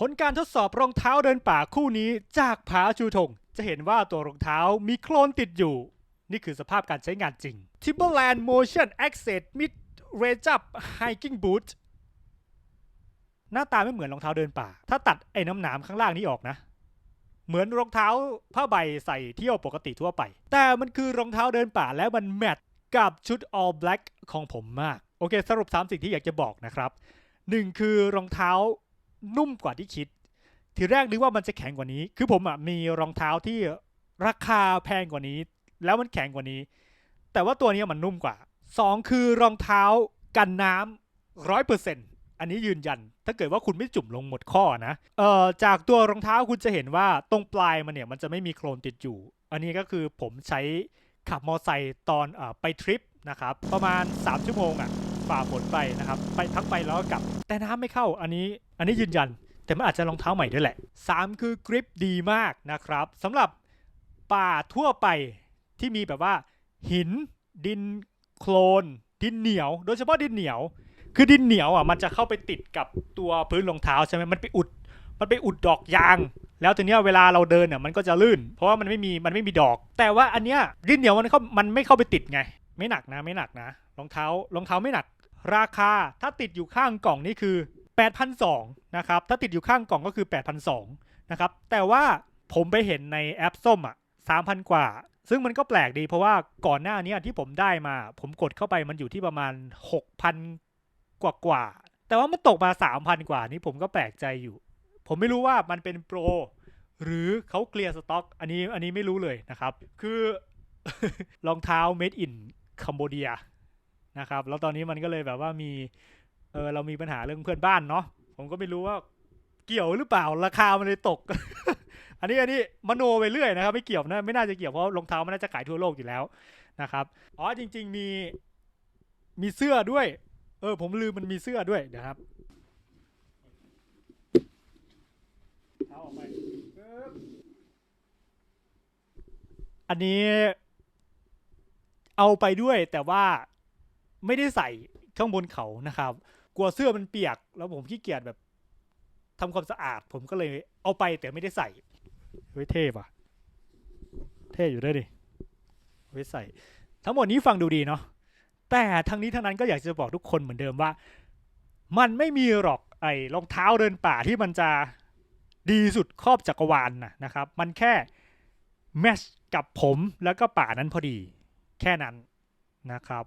ผลการทดสอบรองเท้าเดินป่าคู่นี้จากผาชูธงจะเห็นว่าตัวรองเท้ามีโคลนติดอยู่ นี่คือสภาพการใช้งานจริง Timberland Motion Access Mid Range Up Hiking Boot หน้าตาไม่เหมือนรองเท้าเดินป่า ถ้าตัดไอ้น้ำหนามข้างล่างนี้ออกนะ เหมือนรองเท้าผ้าใบใส่เที่ยวปกติทั่วไป แต่มันคือรองเท้าเดินป่าแล้วมันแมทกับชุด all black ของผมมาก โอเค สรุป 3 สิ่งที่อยากจะบอกนะครับหนึ่งคือรองเท้า นุ่มกว่าที่คิด ทีแรกนึกว่ามันจะแข็งกว่านี้ คือผมอะมีรองเท้าที่ราคาแพงกว่านี้ แล้วมันแข็งกว่านี้ แต่ว่าตัวนี้มันนุ่มกว่า2คือรองเท้ากันน้ำร้อยเปอร์เซ็นต์อันนี้ยืนยัน ถ้าเกิดว่าคุณไม่จุ่มลงหมดข้อนะ เอ่อ จากตัวรองเท้าคุณจะเห็นว่าตรงปลายมันเนี่ยมันจะไม่มีโคลนติดอยู่ อันนี้ก็คือผมใช้ขับมอไซค์ตอนเออไปทริปนะครับ ประมาณ 3 ชั่วโมงอะฝ่าฝนไปนะครับ ไปทั้งไปแล้วก็กลับ แต่น้ำไม่เข้า อันนี้ อันนี้ยืนยัน แต่มันอาจจะรองเท้าใหม่ด้วยแหละ 3 คือกริปดีมากนะครับสำหรับป่าทั่วไปที่มีแบบว่า หิน ดินโคลน ดินเหนียว โดยเฉพาะดินเหนียว คือดินเหนียวอะมันจะเข้าไปติดกับตัวพื้นรองเท้าใช่ไหมมันไปอุด มันไปอุดดอกยาง แล้วทีเนี้ยเวลาเราเดินเนี่ยมันก็จะลื่น เพราะว่ามันไม่มีมันไม่มีดอก แต่ว่าอันเนี้ยดินเหนียวมันเข้ามันไม่เข้าไปติดไง ไม่หนักนะไม่หนักนะรองเท้ารองเท้าไม่หนัก ราคาถ้าติดอยู่ข้างกล่องนี่คือ 8,200นะครับ ถ้าติดอยู่ข้างกล่องก็คือ 8,200นะครับ แต่ว่าผมไปเห็นในแอปส้มอะ3,000 กว่า ซึ่งมันก็แปลกดีเพราะว่าก่อนหน้านี้ที่ผมได้มา ผมกดเข้าไปมันอยู่ที่ประมาณ 6,000 กว่ากว่าๆแต่ว่ามันตกมา 3,000 กว่านี่ผมก็แปลกใจอยู่ ผมไม่รู้ว่ามันเป็นโปรหรือเขาเคลียร์สต็อก อันนี้อันนี้ไม่รู้เลยนะครับ คือรองเท้า made in Cambodia นะครับ แล้วตอนนี้มันก็เลยแบบว่ามี เออเรามีปัญหาเรื่องเพื่อนบ้านเนาะผมก็ไม่รู้ว่าเกี่ยวหรือเปล่าราคามันเลยตก อันนี้อันนี้มโนไปเรื่อยนะครับ ไม่เกี่ยวนะไม่น่าจะเกี่ยวเพราะรองเท้ามันน่าจะขายทั่วโลกอยู่แล้วนะครับอ๋อจริง ๆ มีมีเสื้อด้วย เออ ผมลืมมันมีเสื้อด้วยนะครับเอาออกไปอันนี้เอาไปด้วยแต่ว่าไม่ได้ใส่ข้างบนเขานะครับ กลัวเสื้อมันเปียก แล้วผมขี้เกียจแบบทำความสะอาด ผมก็เลยเอาไปแต่ไม่ได้ใส่เฮ้ยเท่ป่ะเท่อยู่ด้วยดิไว้ใส่ ทั้งหมดนี้ฟังดูดีเนาะแต่ทั้งนี้ทั้งนั้นก็อยากจะบอกทุกคนเหมือนเดิมว่า มันไม่มีหรอกไอ้รองเท้าเดินป่าที่มันจะดีสุดครอบจักรวาลนะนะครับ มันแค่แมชกับผมแล้วก็ป่านั้นพอดี แค่นั้นนะครับ